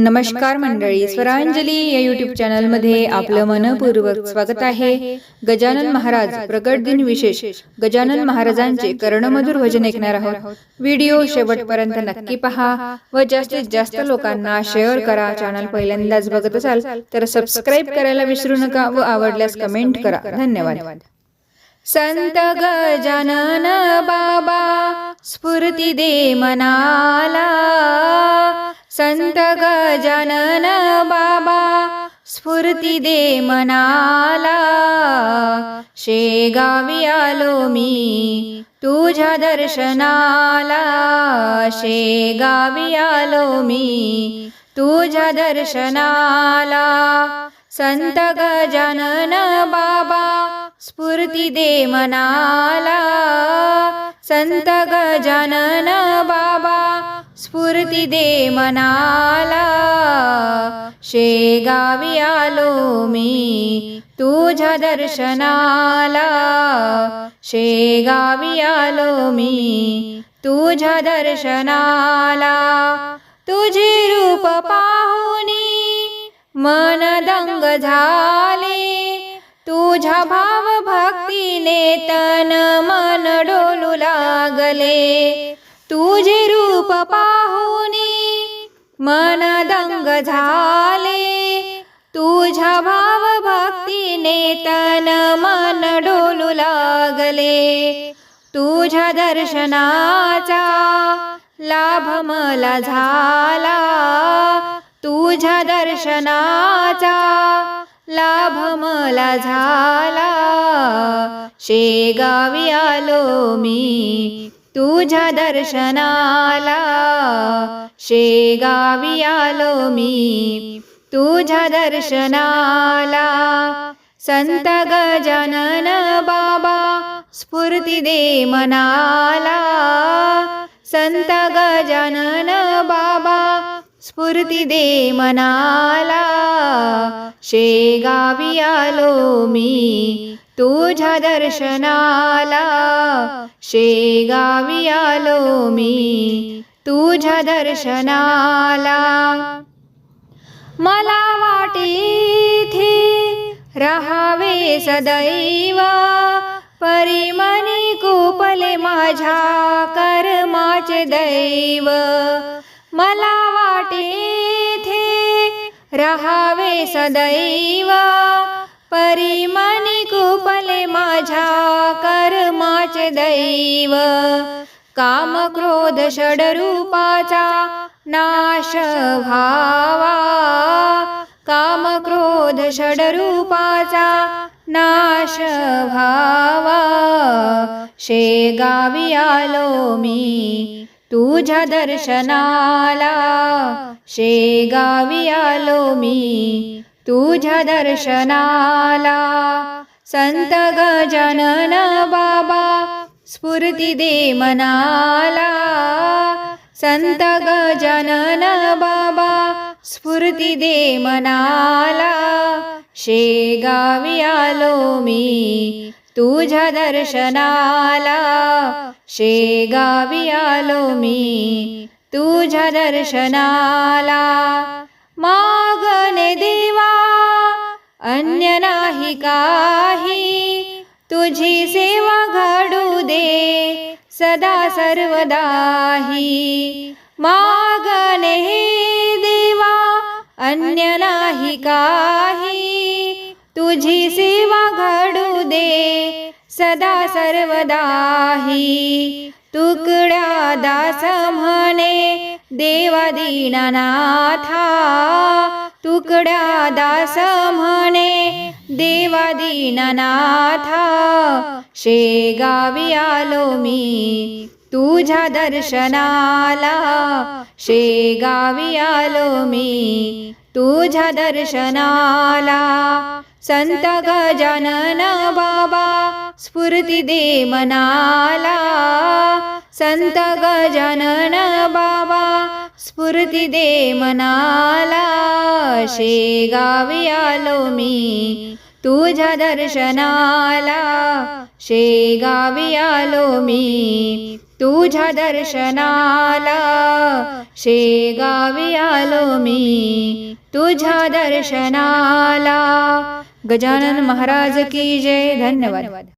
नमस्कार मंडळी स्वरांजली या युट्यूब चॅनलमध्ये आपलं मनपूर्वक स्वागत आहे. गजानन महाराज प्रगट दिन विशेष. गजानन महाराजांचे कर्णमधुर भजन ऐकणार आहोत. व्हिडिओ शेवटपर्यंत नक्की पहा व जास्तीत जास्त लोकांना शेअर करा. चॅनल पहिल्यांदाच बघत असाल तर सबस्क्राईब करायला विसरू नका व आवडल्यास कमेंट करा. धन्यवाद. संत गजानन बाबा स्फूर्ती दे मनाला. संत गजानन बाबा स्फूर्ती दे मनाला. शेगावी आलो मी तुझ्या दर्शनाला. शेगावी आलो मी तुझ्या दर्शनाला. संत गजानन बाबा स्फूर्ती दे मनाला. संत गजानन बाबा स्फूर्ती दे मनाला. शेगावी आलो मी तुझ्या दर्शनाला. शेगावी आलो मी तुझ्या दर्शनाला. तुझे रूप पाहुनी मन दंग झाले. तुझ्या भाव भक्तीने तन मन डोलू लागले. तुझे रूप पाहुनी मन दंग झाले. तुझ्या भाव भक्तीने तन मन डोलू लागले. तुझ्या दर्शनाचा लाभ मला झाला. तुझ्या दर्शनाचा लाभ मला झाला. शेगावी आलो मी तुझ्या दर्शनाला शेगावी आलो मी. तुझ्या दर्शनाला संत गजानन बाबा स्फूर्ती दे मनाला. संत गजानन बाबा स्फूर्ती दे मनाला. शेगावी आलो मी. तुझ्या दर्शनाला शेगावी आलो मी तुझ्या दर्शनाला. मला वाटे राहावे सदैव. परिमणी कुपले माझ्या कर्माचे दैव. मला वाटे राहावे सदैव. परिमणी कुपले माझ्या कर दैव काम क्रोध षडरूपाचा नाश व्हावा काम क्रोध षडरूपाचा नाश व्हावा शेगावी आलो मी तुझ्या दर्शनाला शेगावी आलो मी तुझ्या दर्शनाला संत गजानन स्फूर्ती दे मनाला. संत गजानन बाबा स्फूर्ती दे मनाला. शेगावी आलो मी तुझ्या दर्शनाला. शेगावी आलो मी तुझ्या दर्शनाला. मागणे देवा अन्य नाही काही. तुझी सेवा घडू दे सदा सर्वदाही. मागणे हे देवा अन्य नाही काही. तुझी सेवा घडू दे सदा सर्वदाही. तुकड्या दास म्हणे देवा दीनानाथा तुकड्या दास म्हणे देवा दीननाथा शेगावी आलो मी तुझ्या दर्शनाला. शेगावी आलो मी तुझ्या दर्शनाला. संत गजानन बाबा स्फूर्ती दे मनाला. संत गजानन बाबा स्फूर्ती दे मनाला शेगावी आलो मी तुझ्या दर्शनाला शेगावी आलो मी तुझ्या दर्शनाला शेगावी आलो मी तुझ्या दर्शनाला. गजानन महाराज की जय. धन्यवाद.